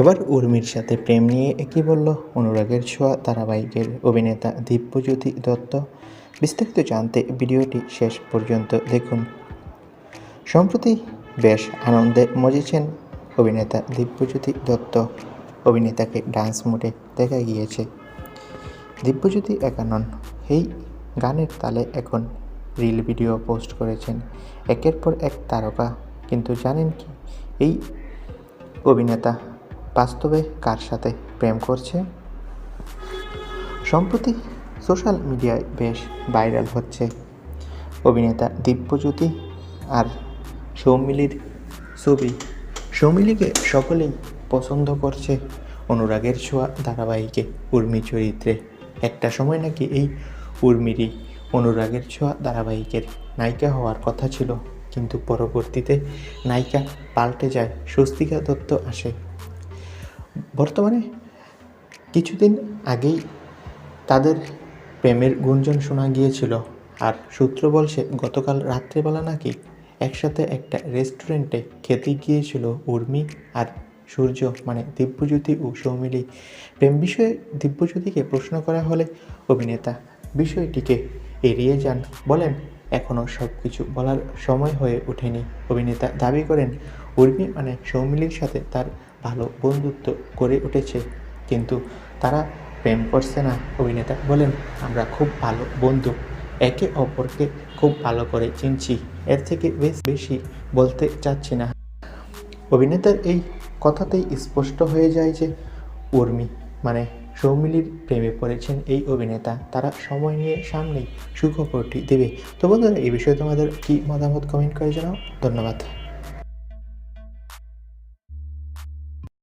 এবার উর্মির সাথে প্রেম নিয়ে একই বলল অনুরাগের ছোঁয়া ধারাবাহিকের অভিনেতা দিব্যজ্যোতি দত্ত। বিস্তারিত জানতে ভিডিওটি শেষ পর্যন্ত দেখুন। সম্প্রতি বেশ আনন্দে মজেছেন অভিনেতা দিব্যজ্যোতি দত্ত। অভিনেতাকে ডান্স মুডে দেখা গিয়েছে। দিব্যজ্যোতি একানন এই গানের তালে এখন রিল ভিডিও পোস্ট করেছেন। একের পর এক তারকা, কিন্তু জানেন কি? এই অভিনেতা বাস্তবে কার সাথে প্রেম করছে? সম্প্রতি সোশ্যাল মিডিয়ায় বেশ ভাইরাল হচ্ছে অভিনেতা দিব্যজ্যোতি আর সৌমিলির ছবি। সৌমিলিকে সকলেই পছন্দ করছে অনুরাগের ছোঁয়া ধারাবাহিকে উর্মি চরিত্রে। একটা সময় নাকি এই উর্মিরই অনুরাগের ছোঁয়া ধারাবাহিকের নায়িকা হওয়ার কথা ছিল, কিন্তু পরবর্তীতে নায়িকা পাল্টে যায়, স্বস্তিকা দত্ত আসে বর্তমানে কিছুদিন আগেই তাদের প্রেমের গুঞ্জন শোনা গিয়েছিল। আর সূত্র বলছে, গতকাল রাত্রেবেলা নাকি একসাথে একটা রেস্টুরেন্টে খেতে গিয়েছিল উর্মি আর সূর্য মানে দিব্যজ্যোতি ও সৌমিলি। প্রেম বিষয়ে দিব্যজ্যোতিকে প্রশ্ন করা হলে অভিনেতা বিষয়টিকে এড়িয়ে যান। বলেন এখনও সব কিছু বলার সময় হয়ে ওঠেনি। অভিনেতা দাবি করেন, উর্মি মানে সৌমিলির সাথে তার ভালো বন্ধুত্ব গড়ে উঠেছে। কিন্তু তারা প্রেম করছে না, অভিনেতা বলেন, আমরা খুব ভালো বন্ধু, একে অপরকে খুব ভালো করে চিনছি, এর থেকে বেশ বেশি বলতে চাচ্ছি না। অভিনেতার এই কথাতেই স্পষ্ট হয়ে যায় যে উর্মি মানে সৌমিলির প্রেমে পড়েছেন এই অভিনেতা। তারা সময় নিয়ে সামনেই সুখবরটি দেবে। তো বন্ধুরা, এই বিষয়ে তোমাদের কি মতামত কমেন্ট করে জানাও। ধন্যবাদ।